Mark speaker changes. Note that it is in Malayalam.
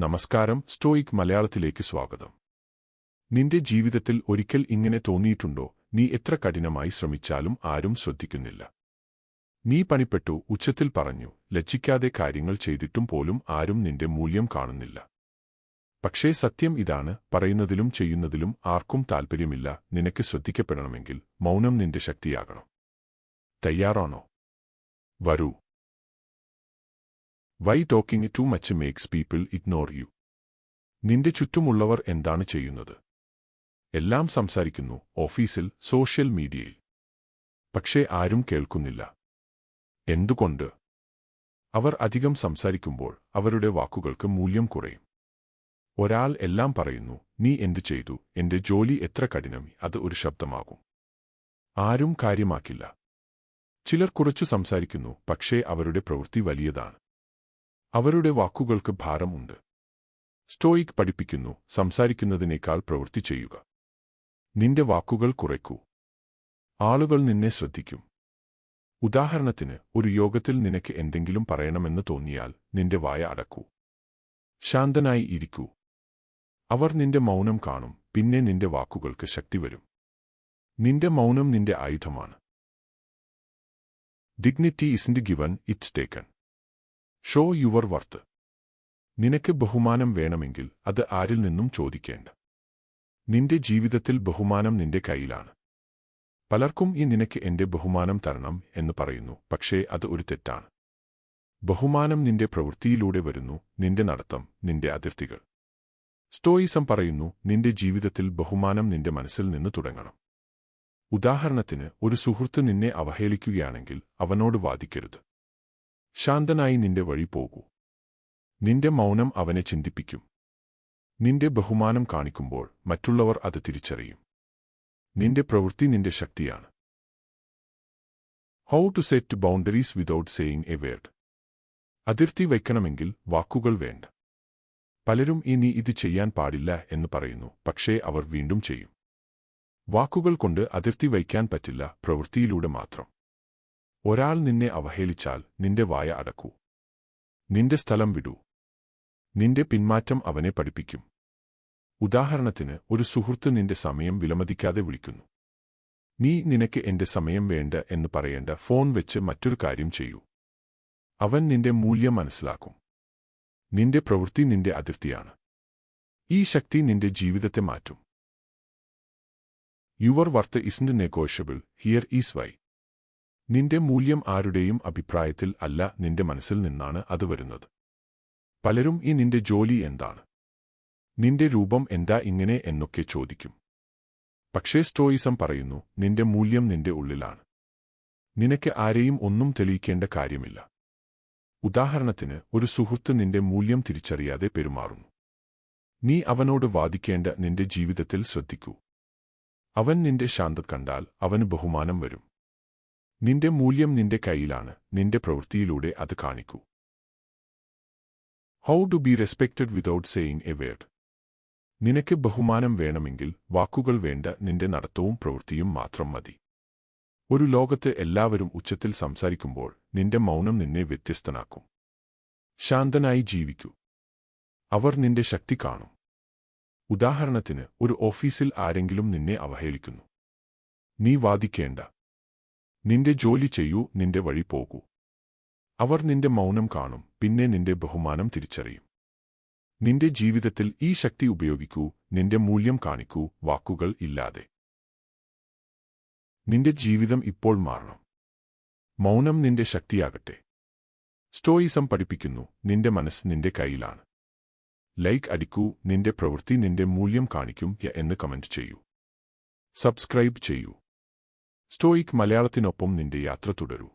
Speaker 1: നമസ്കാരം സ്റ്റോയിക് മലയാളത്തിലേക്ക് സ്വാഗതം. നിന്റെ ജീവിതത്തിൽ ഒരിക്കൽ ഇങ്ങനെ തോന്നിയിട്ടുണ്ടോ? നീ എത്ര കഠിനമായി ശ്രമിച്ചാലും ആരും ശ്രദ്ധിക്കുന്നില്ല. നീ പണിപ്പെട്ടു ഉച്ചത്തിൽ പറഞ്ഞു ലജ്ജിക്കാതെ കാര്യങ്ങൾ ചെയ്തിട്ടും പോലും ആരും നിന്റെ മൂല്യം കാണുന്നില്ല. പക്ഷേ സത്യം ഇതാണ് പറയുന്നതിലും ചെയ്യുന്നതിലും ആർക്കും താൽപ്പര്യമില്ല നിനക്ക് ശ്രദ്ധിക്കപ്പെടണമെങ്കിൽ മൗനം നിന്റെ ശക്തിയാകണം. തയ്യാറാണോ? വരൂ. Why talking too much makes people ignore you നിന്റെ ചുറ്റുമുള്ളവർ എന്താണ് ചെയ്യുന്നത്? എല്ലാം സംസാരിക്കുന്നു ഓഫീസിൽ സോഷ്യൽ മീഡിയയിൽ പക്ഷേ ആരും കേൾക്കുന്നില്ല. എന്തുകൊണ്ട്? അവർ അധികം സംസാരിക്കുമ്പോൾ അവരുടെ വാക്കുകൾക്ക് മൂല്യം കുറയും. ഒരാൾ എല്ലാം പറയുന്നു നീ എന്തു ചെയ്തു? എന്റെ ജോലി എത്ര കഠിനം? അത് ഒരു ശബ്ദമാകും. ആരും കാര്യമാക്കില്ല. ചിലർ കുറച്ചു സംസാരിക്കുന്നു പക്ഷേ അവരുടെ പ്രവൃത്തി വലിയതാണ്. അവരുടെ വാക്കുകൾക്ക് ഭാരമുണ്ട്. സ്റ്റോയിക് പഠിപ്പിക്കുന്നു സംസാരിക്കുന്നതിനേക്കാൾ പ്രവൃത്തി ചെയ്യുക. നിന്റെ വാക്കുകൾ കുറയ്ക്കൂ. ആളുകൾ നിന്നെ ശ്രദ്ധിക്കും. ഉദാഹരണത്തിന് ഒരു യോഗത്തിൽ നിനക്ക് എന്തെങ്കിലും പറയണമെന്ന് തോന്നിയാൽ നിന്റെ വായ അടക്കൂ. ശാന്തനായി ഇരിക്കൂ. അവർ നിന്റെ മൗനം കാണും പിന്നെ നിന്റെ വാക്കുകൾക്ക് ശക്തി വരും. നിന്റെ മൗനം നിന്റെ ആയുധമാണ്. Dignity isn't given it's taken show your worth നിനക്ക് ബഹുമാനം വേണമെങ്കിൽ അത് ആരിൽ നിന്നും ചോദിക്കേണ്ട. നിന്റെ ജീവിതത്തിൽ ബഹുമാനം നിന്റെ കയ്യിലാണ്. പലർക്കും ഈ നിനക്ക് എന്റെ ബഹുമാനം തരണം എന്ന് പറയുന്നു പക്ഷേ അത് ഒരു തെറ്റാണ്. ബഹുമാനം നിന്റെ പ്രവൃത്തിയിലൂടെ വരുന്നു നിന്റെ നടത്തം നിന്റെ അതിർത്തികൾ. സ്റ്റോയിസം പറയുന്നു നിന്റെ ജീവിതത്തിൽ ബഹുമാനം നിന്റെ മനസ്സിൽ നിന്ന് തുടങ്ങണം. ഉദാഹരണത്തിന് ഒരു സുഹൃത്ത് നിന്നെ അവഹേളിക്കുകയാണെങ്കിൽ അവനോട് വാദിക്കരുത്. ശാന്തനായി നിന്റെ വഴി പോകൂ. നിന്റെ മൗനം അവനെ ചിന്തിപ്പിക്കും. നിന്റെ ബഹുമാനം കാണിക്കുമ്പോൾ മറ്റുള്ളവർ അത് തിരിച്ചറിയും. നിന്റെ പ്രവൃത്തി നിന്റെ ശക്തിയാണ്. How to set boundaries without saying a word അതിർത്തി വയ്ക്കണമെങ്കിൽ വാക്കുകൾ വേണ്ട. പലരും ഇനി ഇത് ചെയ്യാൻ പാടില്ല എന്ന് പറയുന്നു പക്ഷേ അവർ വീണ്ടും ചെയ്യും. വാക്കുകൾ കൊണ്ട് അതിർത്തി വയ്ക്കാൻ പറ്റില്ല പ്രവൃത്തിയിലൂടെ മാത്രം. ഒരാൾ നിന്നെ അവഹേളിച്ചാൽ നിന്റെ വായ അടക്കൂ. നിന്റെ സ്ഥലം വിടൂ. നിന്റെ പിന്മാറ്റം അവനെ പഠിപ്പിക്കും. ഉദാഹരണത്തിന് ഒരു സുഹൃത്ത് നിന്റെ സമയം വിലമതിക്കാതെ വിളിക്കുന്നു. നീ നിനക്ക് എന്റെ സമയം വേണ്ട എന്ന് പറയേണ്ട ഫോൺ വെച്ച് മറ്റൊരു കാര്യം ചെയ്യൂ. അവൻ നിന്റെ മൂല്യം മനസ്സിലാക്കും. നിന്റെ പ്രവൃത്തി നിന്റെ അതിർത്തിയാണ്. ഈ ശക്തി നിന്റെ ജീവിതത്തെ മാറ്റും. Your worth isn't negotiable here is why നിന്റെ മൂല്യം ആരുടെയും അഭിപ്രായത്തിൽ അല്ല നിന്റെ മനസ്സിൽ നിന്നാണ് അത് വരുന്നത്. പലരും ഈ നിന്റെ ജോലി എന്താണ്? നിന്റെ രൂപം എന്താ ഇങ്ങനെ എന്നൊക്കെ ചോദിക്കും. പക്ഷേ സ്റ്റോയിസം പറയുന്നു നിന്റെ മൂല്യം നിന്റെ ഉള്ളിലാണ്. നിനക്ക് ആരെയും ഒന്നും തെളിയിക്കേണ്ട കാര്യമില്ല. ഉദാഹരണത്തിന് ഒരു സുഹൃത്ത് നിന്റെ മൂല്യം തിരിച്ചറിയാതെ പെരുമാറുന്നു. നീ അവനോട് വാദിക്കേണ്ട നിന്റെ ജീവിതത്തിൽ ശ്രദ്ധിക്കൂ. അവൻ നിന്റെ ശാന്തത കണ്ടാൽ അവന് ബഹുമാനം വരും. നിന്റെ മൂല്യം നിന്റെ കയ്യിലാണ്. നിന്റെ പ്രവൃത്തിയിലൂടെ അത് കാണിക്കൂ. How to be respected without saying a word നിനക്ക് ബഹുമാനം വേണമെങ്കിൽ വാക്കുകൾ വേണ്ട നിന്റെ നടത്തവും പ്രവൃത്തിയും മാത്രം മതി. ഒരു ലോകത്ത് എല്ലാവരും ഉച്ചത്തിൽ സംസാരിക്കുമ്പോൾ നിന്റെ മൗനം നിന്നെ വ്യത്യസ്തനാക്കും. ശാന്തനായി ജീവിക്കൂ. അവർ നിന്റെ ശക്തി കാണും. ഉദാഹരണത്തിന് ഒരു ഓഫീസിൽ ആരെങ്കിലും നിന്നെ അവഹേളിക്കുന്നു. നീ വാദിക്കേണ്ട. നിന്റെ ജോലി ചെയ്യൂ നിന്റെ വഴി പോകൂ. അവർ നിന്റെ മൗനം കാണും പിന്നെ നിന്റെ ബഹുമാനം തിരിച്ചറിയും. നിന്റെ ജീവിതത്തിൽ ഈ ശക്തി ഉപയോഗിക്കൂ നിന്റെ മൂല്യം കാണിക്കൂ വാക്കുകൾ ഇല്ലാതെ. നിന്റെ ജീവിതം ഇപ്പോൾ മാറണം. മൗനം നിന്റെ ശക്തിയാകട്ടെ. സ്റ്റോയിസം പഠിപ്പിക്കുന്നു നിന്റെ മനസ്സ് നിന്റെ കയ്യിലാണ്. ലൈക്ക് അടിക്കൂ നിന്റെ പ്രവൃത്തി നിന്റെ മൂല്യം കാണിക്കും എന്ന് കമന്റ് ചെയ്യൂ. സബ്സ്ക്രൈബ് ചെയ്യൂ. സ്റ്റോയിക് മലയാളത്തിനൊപ്പം നിന്റെ യാത്ര തുടരൂ.